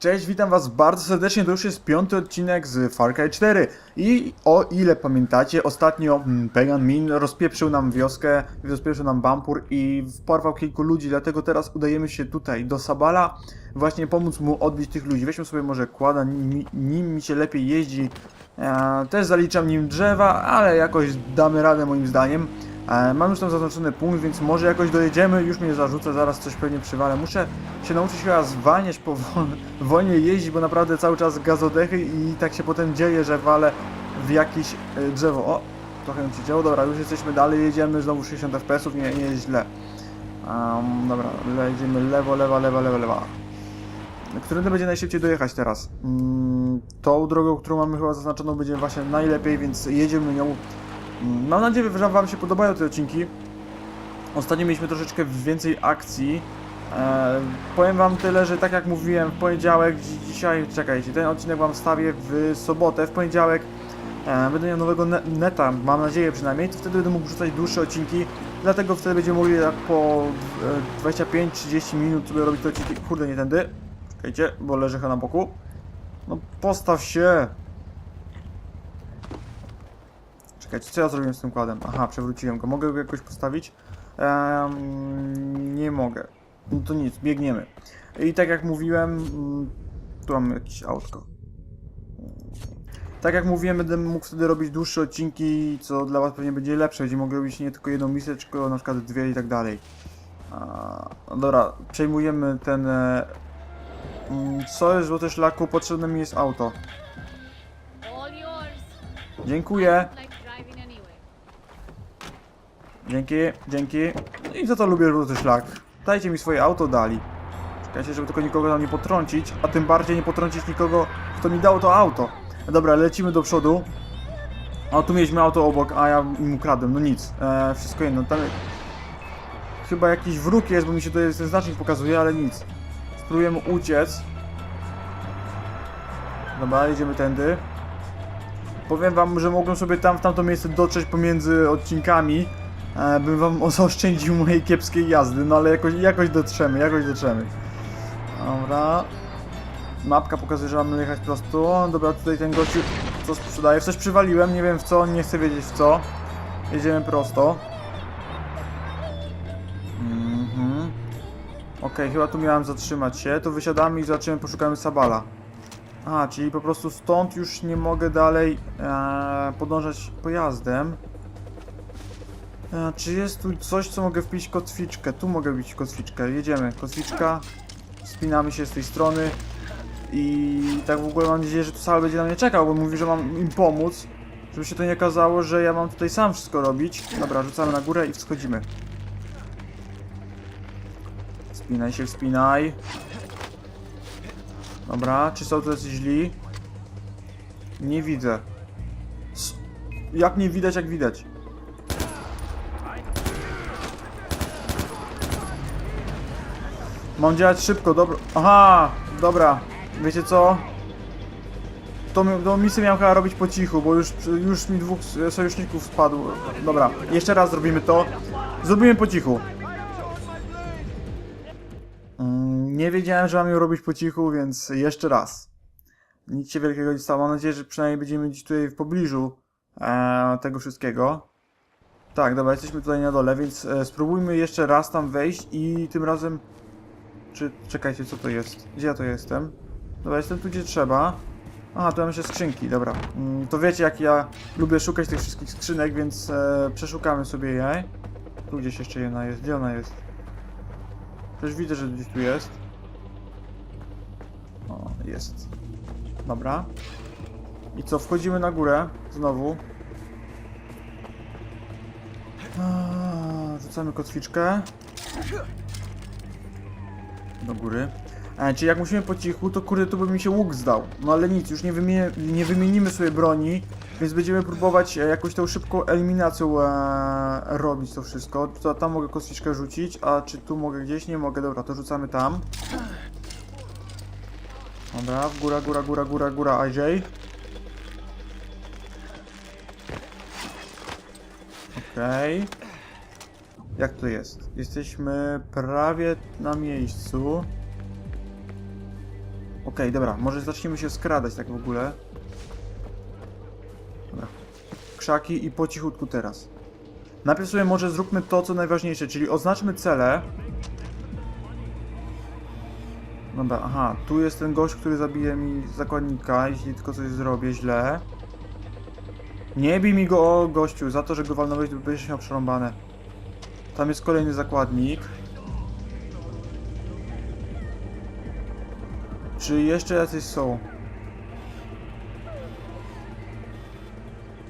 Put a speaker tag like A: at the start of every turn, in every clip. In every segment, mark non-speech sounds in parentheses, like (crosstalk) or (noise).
A: Cześć, witam was bardzo serdecznie, to już jest piąty odcinek z Far Cry 4 i o ile pamiętacie, ostatnio mm, Pagan Min rozpieprzył nam wioskę, rozpieprzył nam Bampur i porwał kilku ludzi, dlatego teraz udajemy się tutaj do Sabala, właśnie pomóc mu odbić tych ludzi. Weźmy sobie może kłada, nim, nim mi się lepiej jeździ, e, też zaliczam nim drzewa, ale jakoś damy radę moim zdaniem. E, Mam już tam zaznaczony punkt, więc może jakoś dojedziemy, już mnie zarzucę, zaraz coś pewnie przywalę. Muszę się nauczyć chyba zwalniać powolnie, (laughs) wolniej jeździć, bo naprawdę cały czas gazodechy i tak się potem dzieje, że walę w jakieś e, drzewo. O, trochę mi się działo, dobra, już jesteśmy dalej, jedziemy, znowu 60 fps, nie, nie jest źle. Um, dobra, jedziemy lewo, lewa, lewa, lewa, lewa. Którędy będzie najszybciej dojechać teraz? Mm, tą drogą, którą mamy chyba zaznaczoną, będzie właśnie najlepiej, więc jedziemy nią. Mam nadzieję, że Wam się podobają te odcinki. Ostatnio mieliśmy troszeczkę więcej akcji. E, powiem Wam tyle, że tak jak mówiłem, w poniedziałek, dzi- dzisiaj, czekajcie, ten odcinek Wam wstawię w sobotę, w poniedziałek e, będę miał nowego ne neta, mam nadzieję przynajmniej, to wtedy będę mógł wrzucać dłuższe odcinki, dlatego wtedy będziemy mogli tak po e, 25-30 minut sobie robić te odcinki. Kurde, nie tędy. Czekajcie, bo chyba na boku. No postaw się! Czekajcie, co ja zrobiłem z tym kładem? Aha, przewróciłem go. Mogę go jakoś postawić? Nie mogę. No to nic, biegniemy. I tak jak mówiłem, mm, tu mamy jakieś autko. Tak jak mówiłem, będę mógł wtedy robić dłuższe odcinki, co dla Was pewnie będzie lepsze. Będziemy mogli robić nie tylko jedną misję, tylko na przykład dwie i tak dalej. A, no dobra, przejmujemy ten... E, mm, co jest złote szlaku? Potrzebne mi jest auto. Dziękuję. Dzięki, dzięki. No I za to lubię żółty szlak. Dajcie mi swoje auto dali. Czekajcie, żeby tylko nikogo tam nie potrącić, a tym bardziej nie potrącić nikogo, kto mi dał to auto. Dobra, lecimy do przodu. A tu mieliśmy auto obok, a ja im ukradłem, no nic. E, wszystko jedno, tam... Chyba jakiś wróg jest, bo mi się tutaj ten znacznik pokazuje, ale nic. Spróbujemy uciec. Dobra, jedziemy tędy. Powiem wam, że mogłem sobie tam w tamto miejsce dotrzeć pomiędzy odcinkami. E, bym wam (laughs) zaoszczędził mojej kiepskiej jazdy, no ale jakoś, jakoś dotrzemy, jakoś dotrzemy. Dobra. Mapka pokazuje, że mamy jechać prosto. Dobra, tutaj ten gościu co sprzedaje. W coś przywaliłem, nie wiem w co, nie chcę wiedzieć w co. Jedziemy prosto. Mhm. Okej, chyba tu miałem zatrzymać się. To wysiadamy i zobaczymy, poszukamy Sabala. A, czyli po prostu stąd już nie mogę dalej e, podążać pojazdem. E, czy jest tu coś, co mogę wpić kotwiczkę? Tu mogę wbić kotwiczkę. Jedziemy. Kotwiczka. Wspinamy się z tej strony. I tak w ogóle mam nadzieję, że tu Sal będzie na mnie czekał, bo mówi, że mam im pomóc. Żeby się to nie okazało, że ja mam tutaj sam wszystko robić. Dobra, rzucamy na górę i wschodzimy. Wspinaj się, wspinaj. Dobra, czy są tu jacyś źli? Nie widzę. Jak nie widać, jak widać? Mam działać szybko, dobra. Aha, dobra. Wiecie co? Mi- tą misję miałem chyba robić po cichu, bo już, już mi dwóch sojuszników spadło. Dobra, jeszcze raz zrobimy to. Zrobimy po cichu. Mm, Nie wiedziałem, że mam ją robić po cichu, więc jeszcze raz. Nic się wielkiego nie stało. Mam nadzieję, że przynajmniej będziemy gdzieś tutaj w pobliżu e, tego wszystkiego. Tak, dobra, jesteśmy tutaj na dole, więc e, spróbujmy jeszcze raz tam wejść i tym razem... Czy... Czekajcie, co to jest? Gdzie ja to jestem? Dobra, jestem tu, gdzie trzeba. Aha, tu mam jeszcze skrzynki, dobra. Mm, to wiecie, jak ja lubię szukać tych wszystkich skrzynek, więc e, przeszukamy sobie je. Tu gdzieś jeszcze jedna jest. Gdzie ona jest? Też widzę, że gdzieś tu jest. O, jest. Dobra. I co, wchodzimy na górę znowu. A, Rzucamy kotwiczkę. Do góry. E, czyli jak musimy po cichu, to kurde, tu by mi się łuk zdał. No ale nic, już nie, nie wymienimy sobie broni, więc będziemy próbować e, jakąś tą szybką eliminacją e, robić to wszystko. To, tam mogę kotwiczkę rzucić, a czy tu mogę gdzieś? Nie mogę, dobra, to rzucamy tam. Dobra, w góra, góra, góra, góra, góra, IJ. Okej. Jak to jest? Jesteśmy prawie na miejscu. Okej, dobra, może zaczniemy się skradać tak w ogóle. Dobra. Krzaki i po cichutku teraz. Najpierw sobie może zróbmy to, co najważniejsze, czyli oznaczmy cele. Dobra, aha, tu jest ten gość, który zabije mi zakładnika, jeśli tylko coś zrobię źle. Nie bij mi go, o gościu, za to, że go walnąłeś, będziesz miał przerąbane. Tam jest kolejny zakładnik. Czy jeszcze jacyś są?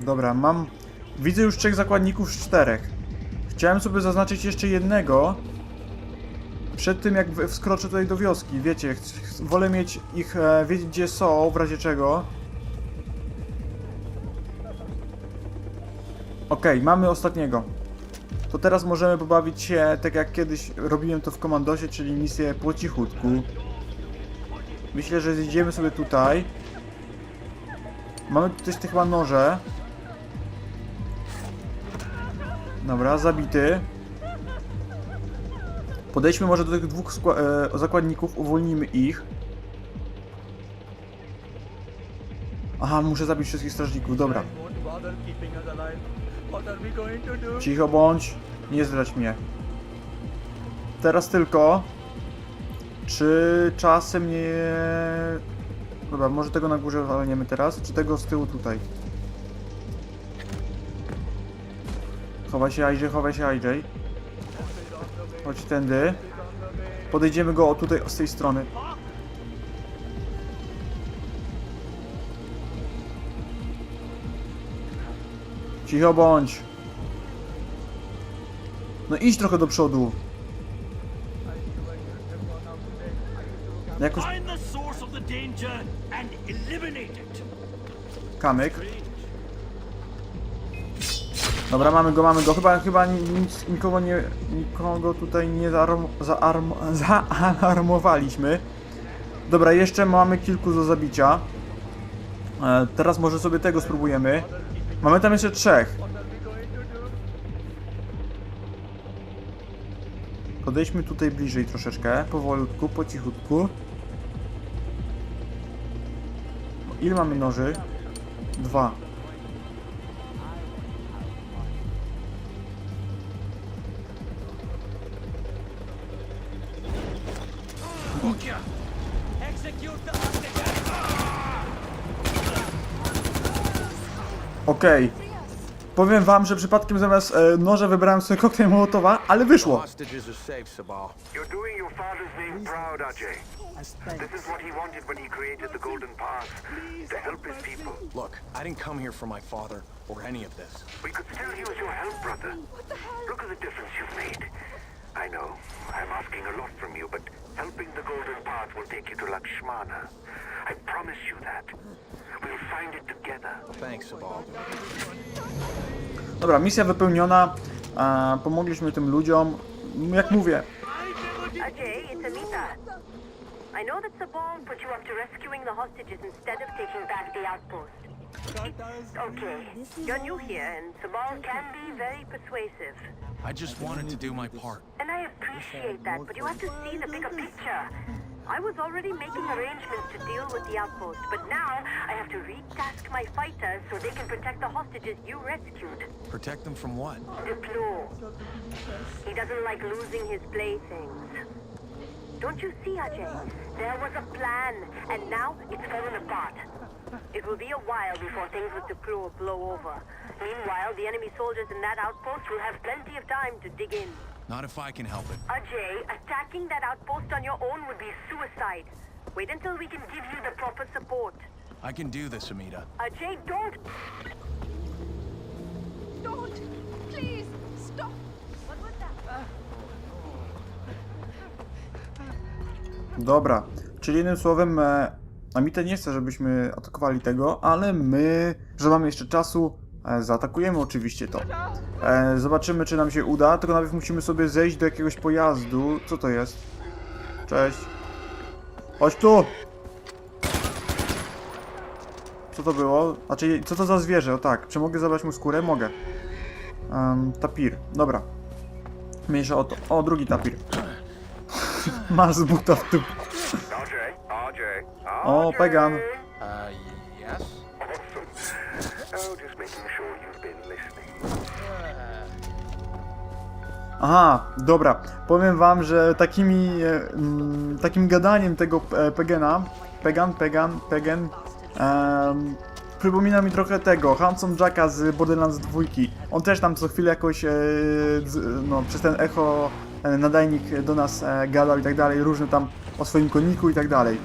A: Dobra, mam... Widzę już trzech zakładników z czterech. Chciałem sobie zaznaczyć jeszcze jednego. Przed tym jak wskroczę tutaj do wioski, wiecie, wolę mieć ich, e, wiedzieć gdzie są, w razie czego. Okej, mamy ostatniego. To teraz możemy pobawić się tak jak kiedyś robiłem to w komandosie, czyli misję po cichutku. Myślę, że zjedziemy sobie tutaj. Mamy tutaj te chyba noże. Dobra, zabity. Podejdźmy może do tych dwóch e, zakładników, uwolnimy ich. Aha, muszę zabić wszystkich strażników, dobra. Cicho bądź, nie zdrać mnie. Teraz tylko. Czy czasem nie. Dobra, może tego na górze walniemy teraz, czy tego z tyłu tutaj? Chowaj się IJ, chowaj się IJ. Chodź tędy. Podejdziemy go tutaj, z tej strony. Cicho bądź. No idź trochę do przodu. Jakoś kamyk. Dobra, mamy go, mamy go. Chyba, chyba ni- nic, nikogo nie, nikogo tutaj nie zaarm, zaarm, zaalarmowaliśmy. Dobra, jeszcze mamy kilku do zabicia. E, teraz może sobie tego spróbujemy. Mamy tam jeszcze trzech. Podejdźmy tutaj bliżej troszeczkę, powolutku, po cichutku. Ile mamy noży? Dwa. Okej. Powiem wam, że przypadkiem zamiast e, noża wybrałem sobie koktajl Mołotowa, ale wyszło.
B: Hostages are safe, Sabal.
C: You're doing your father's name proud, Ajay. This is what he wanted when he created the Golden Path, to help his people.
B: Look, I didn't come here for my father or any of this.
C: We could still use your help, brother. Look at the difference you've made. I know, I'm asking a lot from you, but helping the Golden Path will take you to Lakshmana. I promise you that. We'll find it together.
B: Thanks, Sabal.
A: Dobra, misja wypełniona. E, pomogliśmy tym ludziom. Jak mówię,
D: Ajay, it's Amita. I know that Sabal put you up to rescuing the hostages instead of taking back the outpost. Okay, you're new here, and Sabal can be very persuasive.
B: I just wanted to do my part.
D: And I appreciate that, but you have to see the bigger picture. I was already making arrangements to deal with the outpost, but now I have to retask my fighters so they can protect the hostages you rescued.
B: Protect them from what?
D: Deplo. He doesn't like losing his playthings. Don't you see, Ajay? There was a plan, and now it's fallen apart. It will be a while before things with Deplo blow over. Meanwhile, the enemy soldiers in that outpost will have plenty of time to dig in.
B: Not if I can help it.
D: Ajay, attacking that outpost on your own would be suicide. Wait until we can give you the proper support.
B: I can do this, Amita.
D: Ajay, don't!
E: Don't! Please! Stop!
D: What was that?
A: Dobra, czyli jednym słowem, e, Amita nie chce, żebyśmy atakowali tego, ale my, że mamy jeszcze czasu, zaatakujemy oczywiście to. E, zobaczymy, czy nam się uda, tylko najpierw musimy sobie zejść do jakiegoś pojazdu. Co to jest? Cześć. Chodź tu! Co to było? Znaczy, co to za zwierzę? O tak, czy mogę zabrać mu skórę? Mogę. Um, tapir, dobra. Mniejsza o to. O, drugi tapir. (laughs) Masz z buta w
C: Ajay,
A: O, Pagan. Aha, dobra. Powiem wam, że takimi, e, mm, takim gadaniem tego e, Pegana, Pegan, Pegan, Pegen, przypomina mi trochę tego, Hanson Jacka z Borderlands 2. On też tam co chwilę jakoś, e, z, no, przez ten echo e, nadajnik do nas e, gadał i tak dalej, różne tam o swoim koniku i tak dalej.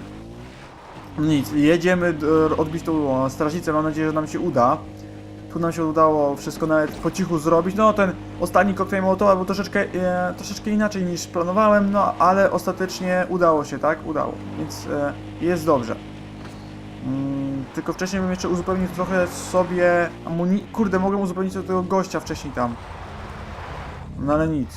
A: Nic, jedziemy d- odbić tą strażnicę, mam nadzieję, że nam się uda. Nam się udało wszystko nawet po cichu zrobić. No ten ostatni koktajl Mołotowa był troszeczkę, e, troszeczkę inaczej niż planowałem, no ale ostatecznie udało się, tak? Udało, więc e, jest dobrze. Mm, tylko wcześniej bym jeszcze uzupełnił trochę sobie amuni... Kurde, mogłem uzupełnić sobie tego gościa wcześniej tam. No ale nic.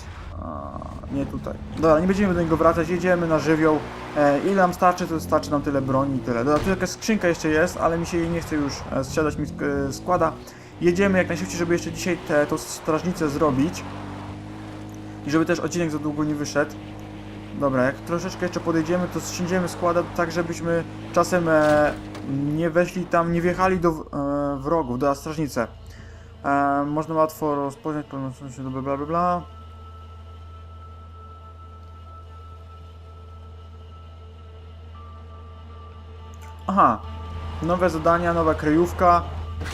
A: A, nie tutaj. Dobra, nie będziemy do niego wracać, jedziemy na żywioł. E, ile nam starczy, to starczy nam tyle broni i tyle. Dobra, tu jakaś skrzynka jeszcze jest, ale mi się jej nie chce już e, zsiadać, mi sk- e, składa. Jedziemy jak najszybciej, żeby jeszcze dzisiaj tę tą strażnicę zrobić. I żeby też odcinek za długo nie wyszedł. Dobra, jak troszeczkę jeszcze podejdziemy, to zsiądziemy składa tak, żebyśmy czasem e, nie weszli tam, nie wjechali do e, wrogów, do strażnicy. E, można łatwo rozpoznać, podnosząc się do bla bla bla. Aha, nowe zadania, nowa kryjówka.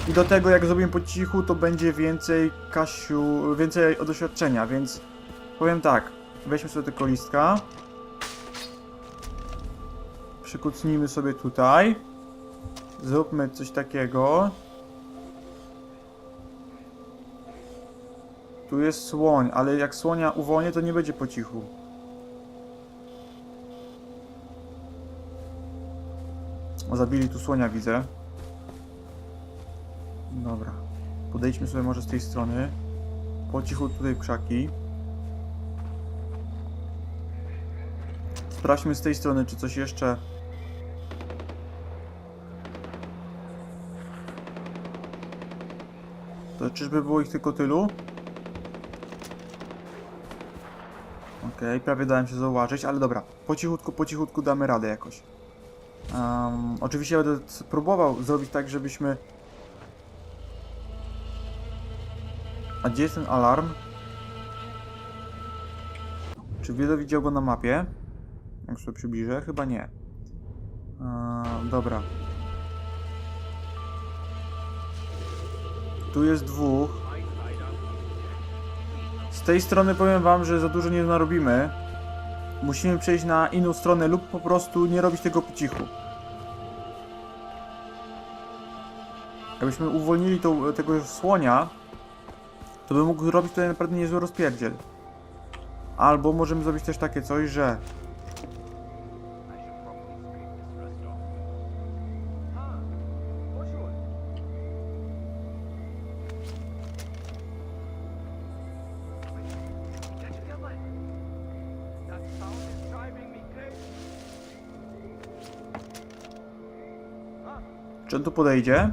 A: I do tego jak zrobimy po cichu, to będzie więcej Kasiu, więcej doświadczenia, więc powiem tak. Weźmy sobie tylko listka. Przykucnijmy sobie tutaj. Zróbmy coś takiego. Tu jest słoń, ale jak słonia uwolnię, to nie będzie po cichu. O, zabili tu słonia, widzę. Podejdźmy sobie może z tej strony. Po cichu tutaj krzaki. Sprawdźmy z tej strony, czy coś jeszcze... To czyżby było ich tylko tylu? Okej, prawie dałem się zauważyć, ale dobra. Po cichutku, po cichutku damy radę jakoś. Um, oczywiście będę próbował zrobić tak, żebyśmy... A gdzie jest ten alarm? Czy Wiedo widział go na mapie? Jak sobie przybliżę? Chyba nie. Eee, dobra. Tu jest dwóch. Z tej strony powiem wam, że za dużo nie narobimy. Musimy przejść na inną stronę lub po prostu nie robić tego po cichu. Jakbyśmy uwolnili tą, tego słonia, to by mógł robić tutaj naprawdę niezły rozpierdziel. Albo możemy zrobić też takie coś, że... Czy on tu podejdzie?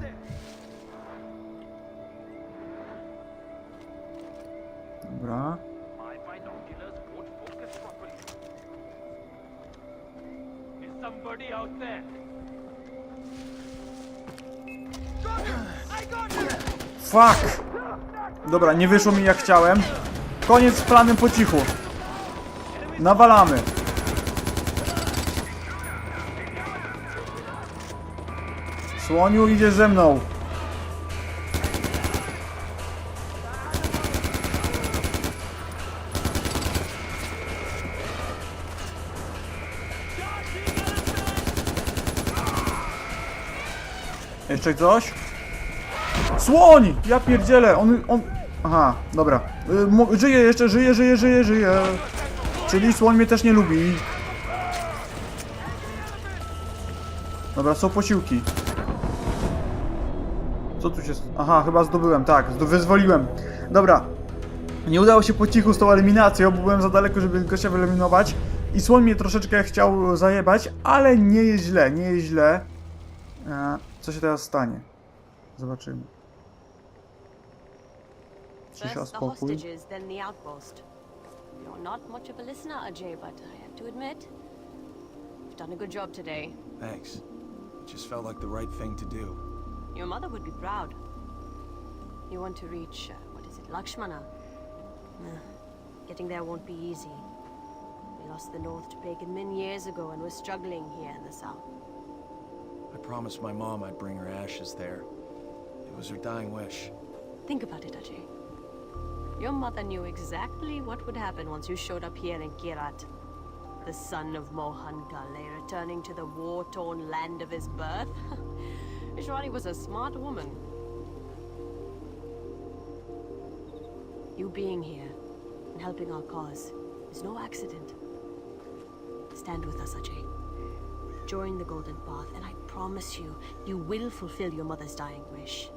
A: Dobra, nie wyszło mi jak chciałem. Koniec z planem po cichu. Nawalamy. Słoniu, idziesz ze mną. Jeszcze coś? Słoń! Ja pierdzielę, on, on... Aha, dobra. Y, żyje jeszcze, żyje, żyje, żyje, żyje. Czyli słoń mnie też nie lubi. Dobra, są posiłki. Co tu się... Aha, chyba zdobyłem, tak, wyzwoliłem. Dobra. Nie udało się po cichu z tą eliminacją, bo byłem za daleko, żeby gościa wyeliminować. I słoń mnie troszeczkę chciał zajebać, ale nie jest źle, nie jest źle. E, co się teraz stanie? Zobaczymy.
D: First the hostages, then the outpost. You're not much of a listener, Ajay, but I have to admit, you've done a good job today.
B: Thanks.
F: It just felt like the right thing to do.
D: Your mother would be proud. You want to reach, uh, what is it, Lakshmana? Nah, getting there won't be easy. We lost the north to Pagan Min years ago and we're struggling here in the south.
F: I promised my mom I'd bring her ashes there. It was her dying wish.
D: Think about it, Ajay. Your mother knew exactly what would happen once you showed up here in Kirat. The son of Mohan Ghale returning to the war-torn land of his birth. (laughs) Ishwari was a smart woman. You being here and helping our cause is no accident. Stand with us, Ajay. Join the Golden Path, and I promise you, you will fulfill your mother's dying wish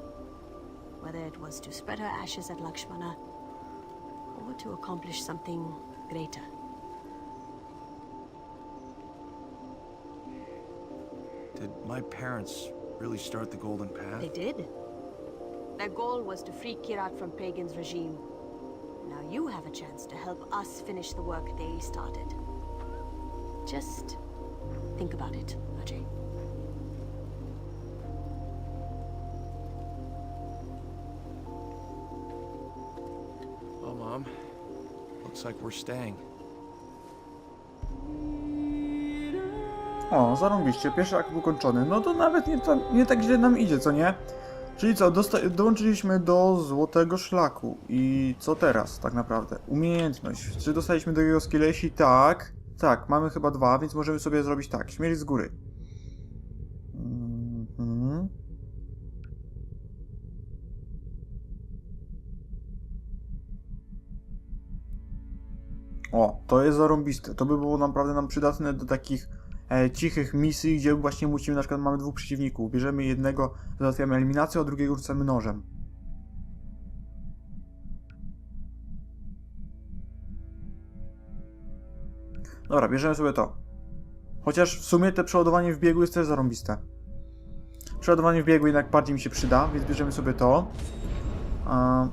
D: whether it was to spread her ashes at Lakshmana or to accomplish something greater.
F: Did my parents really start the Golden Path?
D: They did. Their goal was to free Kirat from Pagan's regime. Now you have a chance to help us finish the work they started. Just think about it, Ajay.
F: Mom, looks like we're staying.
A: O, zarąbiście, pierwszy akt kończony. No to nawet nie, to, nie tak źle nam idzie, co nie? Czyli co, dołączyliśmy do złotego szlaku. I co teraz, tak naprawdę? Umiejętność. Czy dostaliśmy do jego skillesi? Tak. Tak, mamy chyba dwa, więc możemy sobie zrobić tak. Śmierć z góry. O, to jest zarąbiste. To by było naprawdę nam przydatne do takich e, cichych misji, gdzie właśnie musimy, na przykład mamy dwóch przeciwników. Bierzemy jednego, załatwiamy eliminację, a drugiego rzucamy nożem. Dobra, bierzemy sobie to. Chociaż w sumie te przeładowanie w biegu jest też zarąbiste. Przeładowanie w biegu jednak bardziej mi się przyda, więc bierzemy sobie to. A,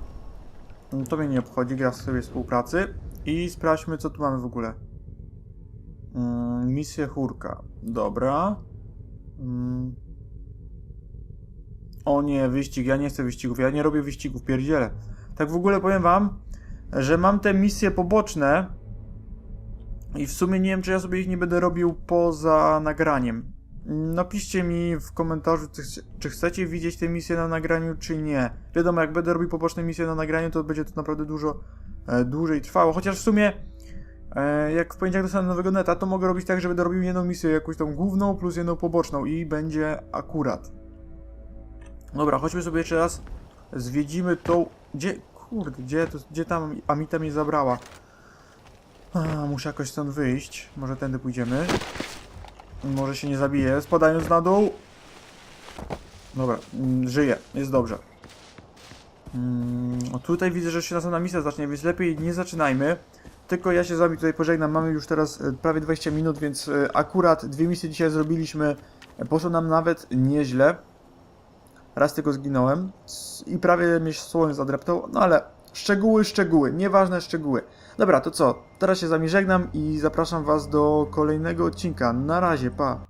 A: no to mnie nie obchodzi, gra w sobie współpracy. I sprawdźmy, co tu mamy w ogóle. Mm, misję chórka. Dobra. Mm. O nie, wyścig. Ja nie chcę wyścigów. Ja nie robię wyścigów, pierdziele. Tak w ogóle powiem wam, że mam te misje poboczne i w sumie nie wiem, czy ja sobie ich nie będę robił poza nagraniem. Napiszcie mi w komentarzu, czy, chce- czy chcecie widzieć te misje na nagraniu, czy nie. Wiadomo, jak będę robił poboczne misje na nagraniu, to będzie to naprawdę dużo dłużej trwało. Chociaż w sumie, e, jak w poniedziałek dostanę nowego neta, to mogę robić tak, że będę robił jedną misję, jakąś tą główną, plus jedną poboczną i będzie akurat. Dobra, chodźmy sobie jeszcze raz, zwiedzimy tą... Gdzie... Kurde, gdzie, to, gdzie tam Amita mnie zabrała? A, muszę jakoś stąd wyjść. Może tędy pójdziemy. Może się nie zabije, spadając na dół. Dobra, mm, żyje, jest dobrze. Mm, tutaj widzę, że się następna misja zacznie, więc lepiej nie zaczynajmy. Tylko ja się z wami tutaj pożegnam. Mamy już teraz e, prawie 20 minut, więc e, akurat dwie misje dzisiaj zrobiliśmy. E, Poszło nam nawet nieźle. Raz tylko zginąłem i prawie mnie słoń zadreptał, no ale szczegóły, szczegóły, nieważne szczegóły. Dobra, to co? Teraz się z wami żegnam i zapraszam was do kolejnego odcinka. Na razie, pa!